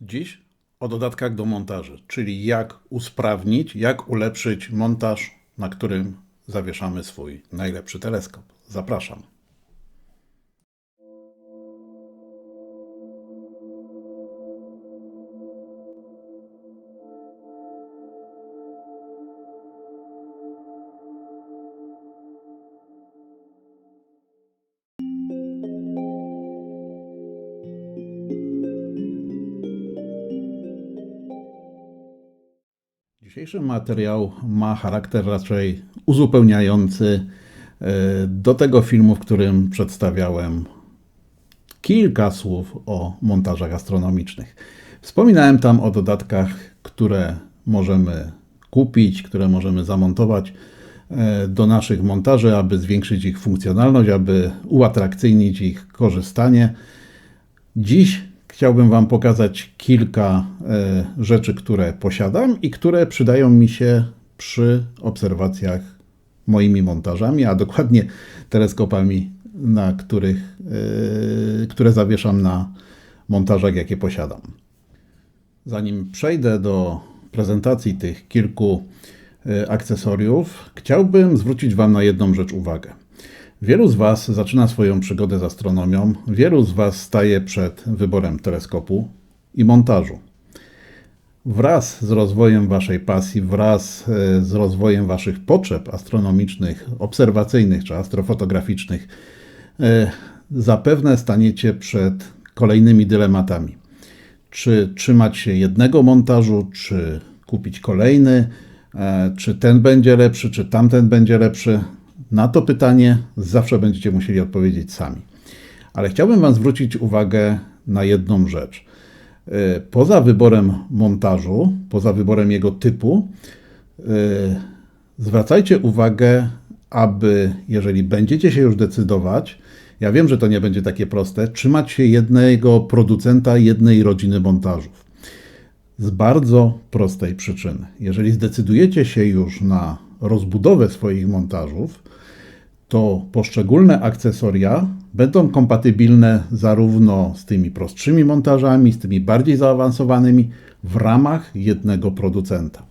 Dziś o dodatkach do montaży, czyli jak usprawnić, jak ulepszyć montaż, na którym zawieszamy swój najlepszy teleskop. Zapraszam. Dzisiejszy materiał ma charakter raczej uzupełniający e, do tego filmu, w którym przedstawiałem kilka słów o montażach astronomicznych. Wspominałem tam o dodatkach, które możemy kupić, które możemy zamontować e, do naszych montaży, aby zwiększyć ich funkcjonalność, aby uatrakcyjnić ich korzystanie. Dziś chciałbym Wam pokazać kilka e, rzeczy, które posiadam i które przydają mi się przy obserwacjach moimi montażami, a dokładnie teleskopami, na których, e, które zawieszam na montażach, jakie posiadam. Zanim przejdę do prezentacji tych kilku e, akcesoriów, chciałbym zwrócić Wam na jedną rzecz uwagę. Wielu z Was zaczyna swoją przygodę z astronomią, wielu z Was staje przed wyborem teleskopu i montażu. Wraz z rozwojem Waszej pasji, wraz e, z rozwojem Waszych potrzeb astronomicznych, obserwacyjnych czy astrofotograficznych, e, zapewne staniecie przed kolejnymi dylematami. Czy trzymać się jednego montażu, czy kupić kolejny, e, czy ten będzie lepszy, czy tamten będzie lepszy. Na to pytanie zawsze będziecie musieli odpowiedzieć sami. Ale chciałbym Wam zwrócić uwagę na jedną rzecz. E, poza wyborem montażu, poza wyborem jego typu, e, zwracajcie uwagę, aby jeżeli będziecie się już decydować, ja wiem, że to nie będzie takie proste, trzymać się jednego producenta, jednej rodziny montażów. Z bardzo prostej przyczyny. Jeżeli zdecydujecie się już na rozbudowę swoich montażów, to poszczególne akcesoria będą kompatybilne zarówno z tymi prostszymi montażami, z tymi bardziej zaawansowanymi w ramach jednego producenta.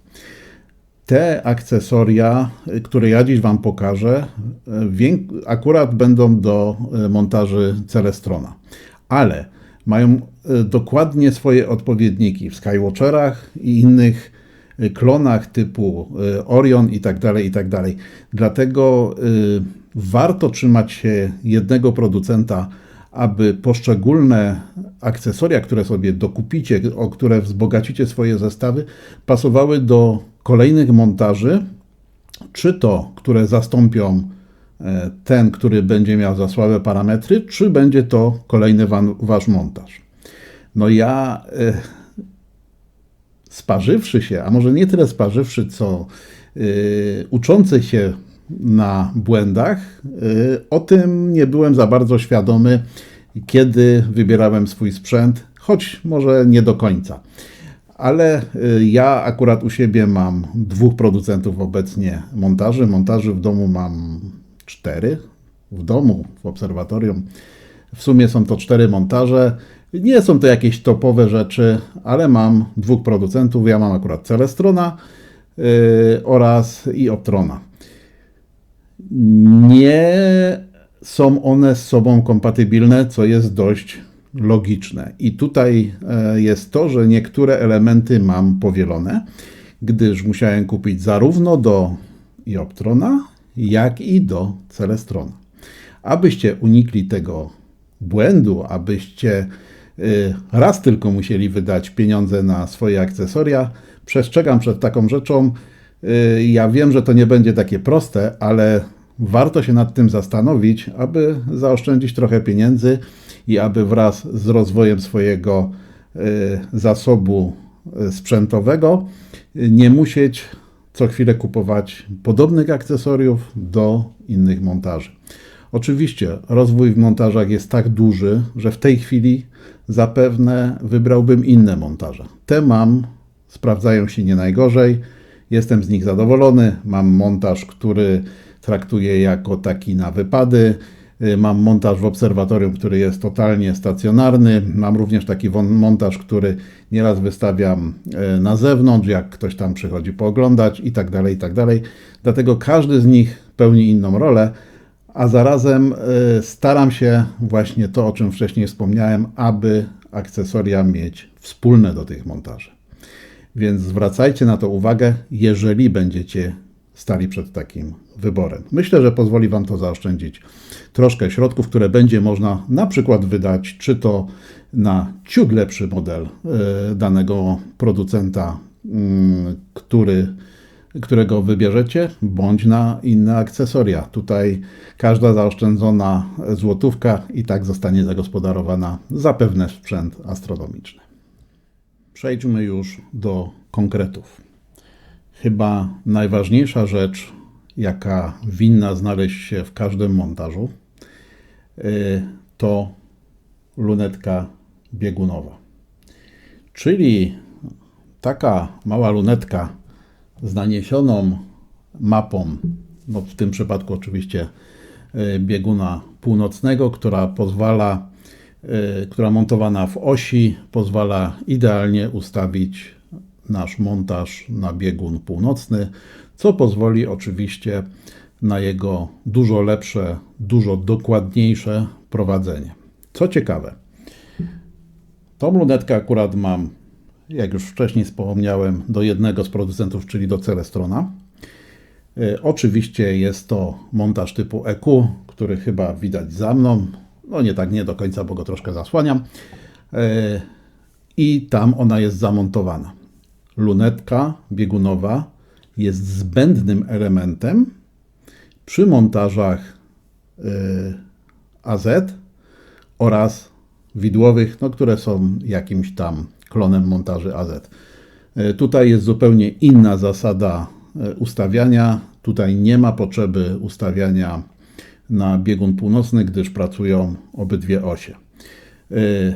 Te akcesoria, które ja dziś Wam pokażę, akurat będą do e, montaży Celestrona, ale mają e, dokładnie swoje odpowiedniki w Skywatcherach i innych klonach typu Orion i tak dalej, i tak dalej. Dlatego warto trzymać się jednego producenta, aby poszczególne akcesoria, które sobie dokupicie, o które wzbogacicie swoje zestawy, pasowały do kolejnych montaży, czy to, które zastąpią e, ten, który będzie miał za słabe parametry, czy będzie to kolejny wasz montaż. No ja e, sparzywszy się, a może nie tyle sparzywszy, co e, uczący się na błędach. Y, o tym nie byłem za bardzo świadomy, kiedy wybierałem swój sprzęt, choć może nie do końca. Ale y, ja akurat u siebie mam dwóch producentów obecnie montaży. Montaży w domu mam cztery. W domu, w obserwatorium. W sumie są to cztery montaże. Nie są to jakieś topowe rzeczy, ale mam dwóch producentów. Ja mam akurat Celestrona yy, oraz i Optrona nie są one z sobą kompatybilne, co jest dość logiczne. I tutaj e, jest to, że niektóre elementy mam powielone, gdyż musiałem kupić zarówno do Ioptrona, jak i do Celestrona. Abyście unikli tego błędu, abyście raz tylko musieli wydać pieniądze na swoje akcesoria, przestrzegam przed taką rzeczą. E, ja wiem, że to nie będzie takie proste, ale warto się nad tym zastanowić, aby zaoszczędzić trochę pieniędzy i aby wraz z rozwojem swojego e, zasobu sprzętowego nie musieć co chwilę kupować podobnych akcesoriów do innych montaży. Oczywiście rozwój w montażach jest tak duży, że w tej chwili zapewne wybrałbym inne montaże. Te mam, sprawdzają się nie najgorzej, jestem z nich zadowolony. Mam montaż, który traktuję jako taki na wypady. Y, Mam montaż w obserwatorium, który jest totalnie stacjonarny. Mam również taki montaż, który nieraz wystawiam y, na zewnątrz, jak ktoś tam przychodzi pooglądać i tak dalej, i tak dalej. Dlatego każdy z nich pełni inną rolę, a zarazem y, staram się właśnie to, o czym wcześniej wspomniałem, aby akcesoria mieć wspólne do tych montaży. Więc zwracajcie na to uwagę, jeżeli będziecie stali przed takim wyborem. Myślę, że pozwoli Wam to zaoszczędzić troszkę środków, które będzie można na przykład wydać, czy to na ciut lepszy model e, danego producenta, mm, który, którego wybierzecie, bądź na inne akcesoria. Tutaj każda zaoszczędzona złotówka i tak zostanie zagospodarowana zapewne w sprzęt astronomiczny. Przejdźmy już do konkretów. Chyba najważniejsza rzecz, jaka winna znaleźć się w każdym montażu, y, to lunetka biegunowa. Czyli taka mała lunetka z naniesioną mapą, no w tym przypadku oczywiście y, bieguna północnego, która pozwala, y, która montowana w osi, pozwala idealnie ustawić nasz montaż na biegun północny, co pozwoli oczywiście na jego dużo lepsze, dużo dokładniejsze prowadzenie. Co ciekawe, tą lunetkę akurat mam, jak już wcześniej wspomniałem, do jednego z producentów, czyli do Celestrona. Y, Oczywiście jest to montaż typu EQ, który chyba widać za mną. No nie tak, nie do końca, bo go troszkę zasłaniam. Y, I tam ona jest zamontowana. Lunetka biegunowa jest zbędnym elementem przy montażach y, AZ oraz widłowych, no, które są jakimś tam klonem montaży AZ. Y, Tutaj jest zupełnie inna zasada y, ustawiania. Tutaj nie ma potrzeby ustawiania na biegun północny, gdyż pracują obydwie osie. Y,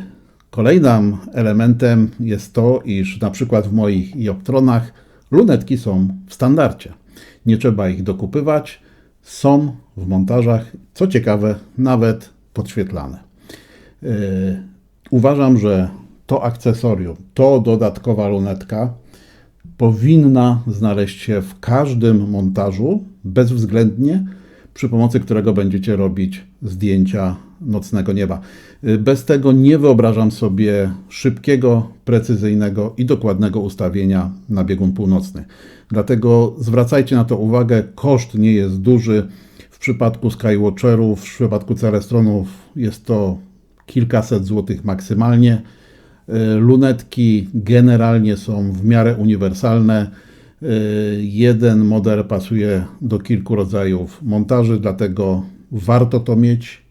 Kolejnym elementem jest to, iż na przykład w moich ioptronach lunetki są w standardzie. Nie trzeba ich dokupywać, są w montażach, co ciekawe, nawet podświetlane. Uważam, że to akcesorium, to dodatkowa lunetka powinna znaleźć się w każdym montażu bezwzględnie, przy pomocy którego będziecie robić zdjęcia nocnego nieba. Y, Bez tego nie wyobrażam sobie szybkiego, precyzyjnego i dokładnego ustawienia na biegun północny. Dlatego zwracajcie na to uwagę. Koszt nie jest duży. W przypadku Skywatcherów, w przypadku Celestronów jest to kilkaset złotych maksymalnie. Y, Lunetki generalnie są w miarę uniwersalne. Y, Jeden model pasuje do kilku rodzajów montaży, dlatego warto to mieć,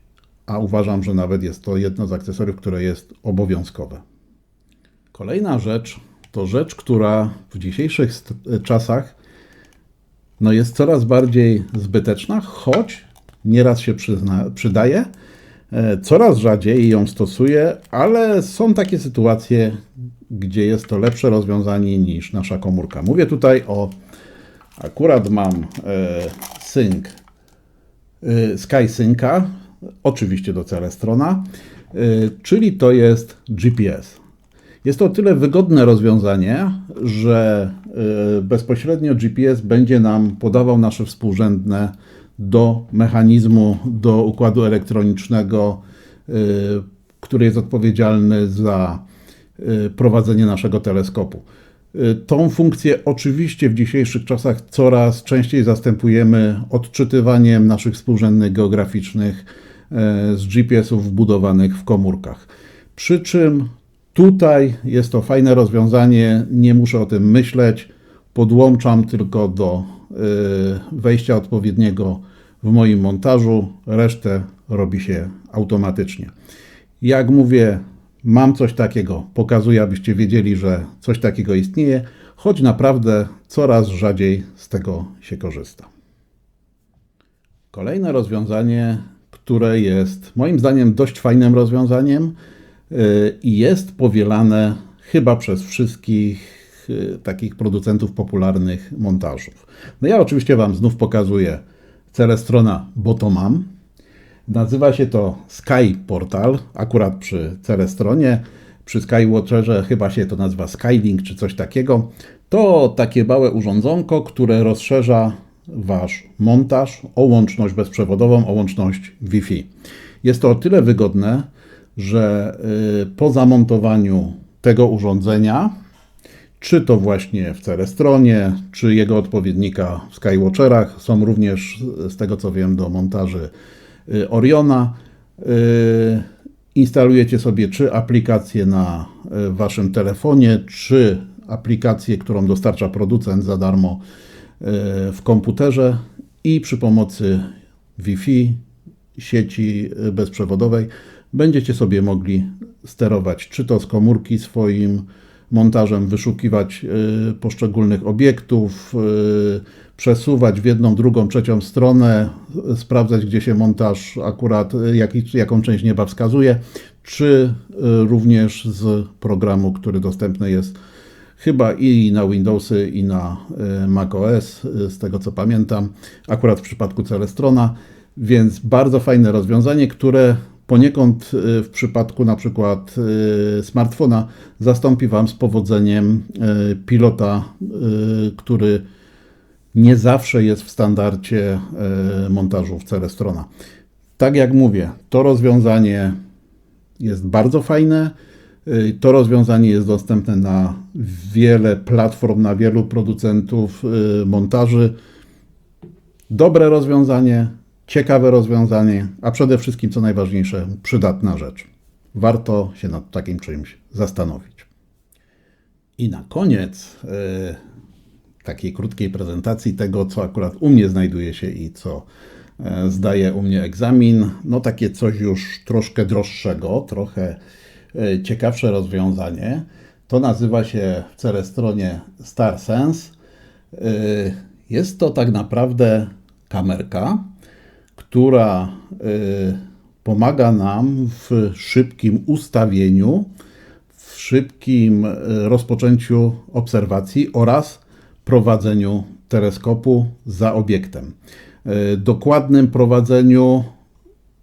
a uważam, że nawet jest to jedno z akcesoriów, które jest obowiązkowe. Kolejna rzecz to rzecz, która w dzisiejszych st- czasach no jest coraz bardziej zbyteczna, choć nieraz się przyzna, przydaje, coraz rzadziej ją stosuję, ale są takie sytuacje, gdzie jest to lepsze rozwiązanie niż nasza komórka. Mówię tutaj o, akurat mam e, sync, e, SkySynca, oczywiście do Celestrona, e, czyli to jest GPS. Jest to o tyle wygodne rozwiązanie, że bezpośrednio GPS będzie nam podawał nasze współrzędne do mechanizmu, do układu elektronicznego, y, który jest odpowiedzialny za y, prowadzenie naszego teleskopu. Y, Tą funkcję oczywiście w dzisiejszych czasach coraz częściej zastępujemy odczytywaniem naszych współrzędnych geograficznych z GPS-ów wbudowanych w komórkach. Przy czym tutaj jest to fajne rozwiązanie, nie muszę o tym myśleć, podłączam tylko do wejścia odpowiedniego w moim montażu, resztę robi się automatycznie. Jak mówię, mam coś takiego, pokazuję, abyście wiedzieli, że coś takiego istnieje, choć naprawdę coraz rzadziej z tego się korzysta. Kolejne rozwiązanie, które jest moim zdaniem dość fajnym rozwiązaniem yy, i jest powielane chyba przez wszystkich yy, takich producentów popularnych montażów. No ja oczywiście Wam znów pokazuję Celestrona, bo to mam. Nazywa się to Sky Portal, akurat przy Celestronie. Przy Skywatcherze chyba się to nazywa Skylink czy coś takiego. To takie małe urządzonko, które rozszerza Wasz montaż o łączność bezprzewodową, o łączność Wi-Fi. Jest to o tyle wygodne, że y, po zamontowaniu tego urządzenia, czy to właśnie w Celestronie, czy jego odpowiednika w Skywatcherach, są również, z tego co wiem, do montaży y, Oriona. Y, Instalujecie sobie czy aplikację na Waszym telefonie, czy aplikację, którą dostarcza producent za darmo w komputerze i przy pomocy Wi-Fi, sieci bezprzewodowej będziecie sobie mogli sterować czy to z komórki swoim montażem, wyszukiwać y, poszczególnych obiektów, y, przesuwać w jedną, drugą, trzecią stronę, y, sprawdzać, gdzie się montaż akurat, jak, jaką część nieba wskazuje, czy również z programu, który dostępny jest chyba i na Windowsy, i na macOS, z tego co pamiętam, akurat w przypadku Celestrona. Więc bardzo fajne rozwiązanie, które poniekąd y, w przypadku na przykład y, smartfona zastąpi Wam z powodzeniem y, pilota, który nie zawsze jest w standardzie montażu w Celestrona. Tak jak mówię, to rozwiązanie jest bardzo fajne. To rozwiązanie jest dostępne na wiele platform, na wielu producentów montaży. Dobre rozwiązanie, ciekawe rozwiązanie, a przede wszystkim, co najważniejsze, przydatna rzecz. Warto się nad takim czymś zastanowić. I na koniec yy, takiej krótkiej prezentacji tego, co akurat u mnie znajduje się i co yy, zdaje u mnie egzamin, no takie coś już troszkę droższego, trochę yy, ciekawsze rozwiązanie. To nazywa się w Celestronie StarSense. Jest to tak naprawdę kamerka, która y, pomaga nam w szybkim ustawieniu, w szybkim y, rozpoczęciu obserwacji oraz prowadzeniu teleskopu za obiektem. Y, dokładnym prowadzeniu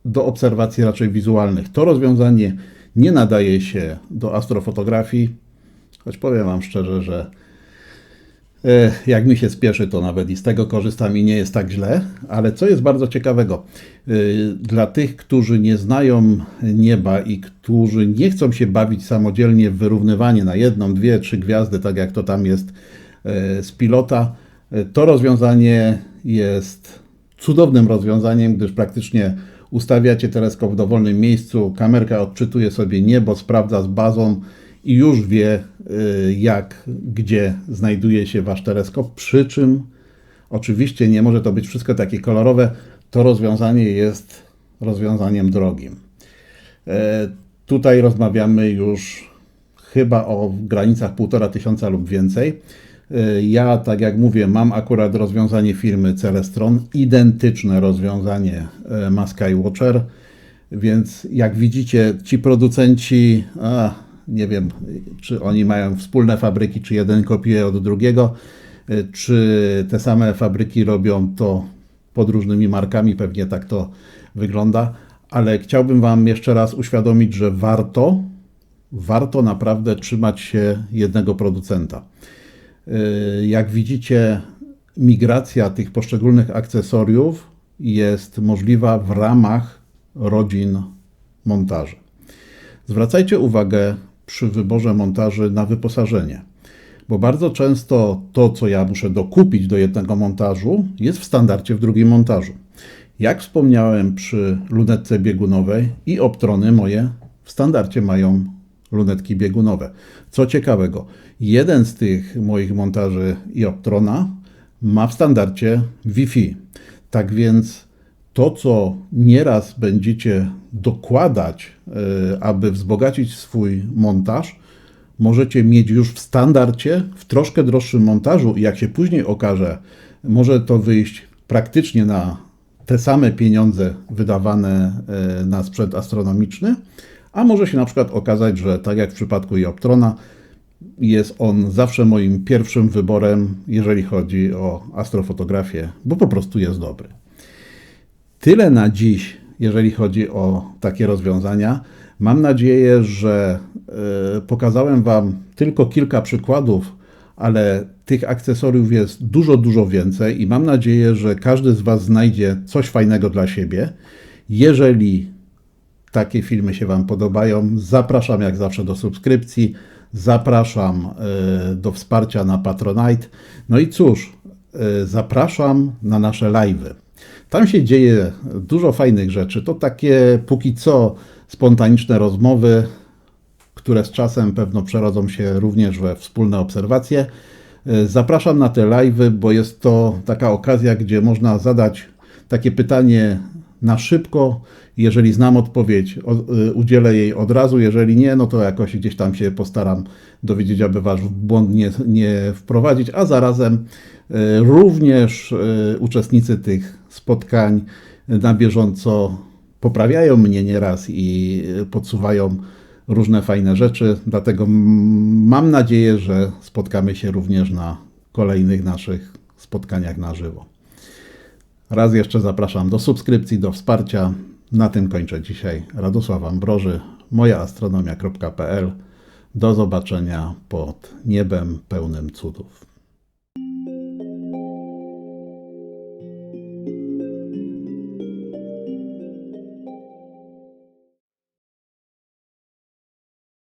do obserwacji raczej wizualnych. To rozwiązanie nie nadaje się do astrofotografii, choć powiem Wam szczerze, że jak mi się spieszy, to nawet i z tego korzystam i nie jest tak źle. Ale co jest bardzo ciekawego, e, dla tych, którzy nie znają nieba i którzy nie chcą się bawić samodzielnie w wyrównywanie na jedną, dwie, trzy gwiazdy, tak jak to tam jest e, z pilota, to rozwiązanie jest cudownym rozwiązaniem, gdyż praktycznie ustawiacie teleskop w dowolnym miejscu, kamerka odczytuje sobie niebo, sprawdza z bazą i już wie, y, jak, gdzie znajduje się wasz teleskop. Przy czym oczywiście nie może to być wszystko takie kolorowe. To rozwiązanie jest rozwiązaniem drogim. E, tutaj rozmawiamy już chyba o granicach półtora tysiąca lub więcej. E, ja, tak jak mówię, mam akurat rozwiązanie firmy Celestron, identyczne rozwiązanie e, ma Skywatcher, więc jak widzicie, ci producenci, a, nie wiem, czy oni mają wspólne fabryki, czy jeden kopiuje od drugiego, czy te same fabryki robią to pod różnymi markami, pewnie tak to wygląda, ale chciałbym Wam jeszcze raz uświadomić, że warto, warto naprawdę trzymać się jednego producenta. Jak widzicie, migracja tych poszczególnych akcesoriów jest możliwa w ramach rodzin montaży. Zwracajcie uwagę przy wyborze montaży na wyposażenie. Bo bardzo często to, co ja muszę dokupić do jednego montażu, jest w standardzie w drugim montażu. Jak wspomniałem przy lunetce biegunowej i optrony moje w standardzie mają lunetki biegunowe. Co ciekawego, jeden z tych moich montaży i optrona ma w standardzie Wi-Fi. Tak więc to, co nieraz będziecie dokładać, e, aby wzbogacić swój montaż, możecie mieć już w standardzie, w troszkę droższym montażu i jak się później okaże, może to wyjść praktycznie na te same pieniądze wydawane e, na sprzęt astronomiczny, a może się na przykład okazać, że tak jak w przypadku Ioptrona, jest on zawsze moim pierwszym wyborem, jeżeli chodzi o astrofotografię, bo po prostu jest dobry. Tyle na dziś, jeżeli chodzi o takie rozwiązania. Mam nadzieję, że e, pokazałem Wam tylko kilka przykładów, ale tych akcesoriów jest dużo, dużo więcej i mam nadzieję, że każdy z Was znajdzie coś fajnego dla siebie. Jeżeli takie filmy się Wam podobają, zapraszam jak zawsze do subskrypcji, zapraszam e, do wsparcia na Patronite. No i cóż, e, zapraszam na nasze live'y. Tam się dzieje dużo fajnych rzeczy. To takie póki co spontaniczne rozmowy, które z czasem pewno przerodzą się również we wspólne obserwacje. Zapraszam na te live'y, bo jest to taka okazja, gdzie można zadać takie pytanie na szybko. Jeżeli znam odpowiedź, y, udzielę jej od razu. Jeżeli nie, no to jakoś gdzieś tam się postaram dowiedzieć, aby Was w błąd nie, nie wprowadzić. A zarazem y, również y, uczestnicy tych spotkań na bieżąco poprawiają mnie nieraz i podsuwają różne fajne rzeczy. Dlatego mam nadzieję, że spotkamy się również na kolejnych naszych spotkaniach na żywo. Raz jeszcze zapraszam do subskrypcji, do wsparcia. Na tym kończę dzisiaj. Radosław Ambroży, mojaastronomia.pl. Do zobaczenia pod niebem pełnym cudów.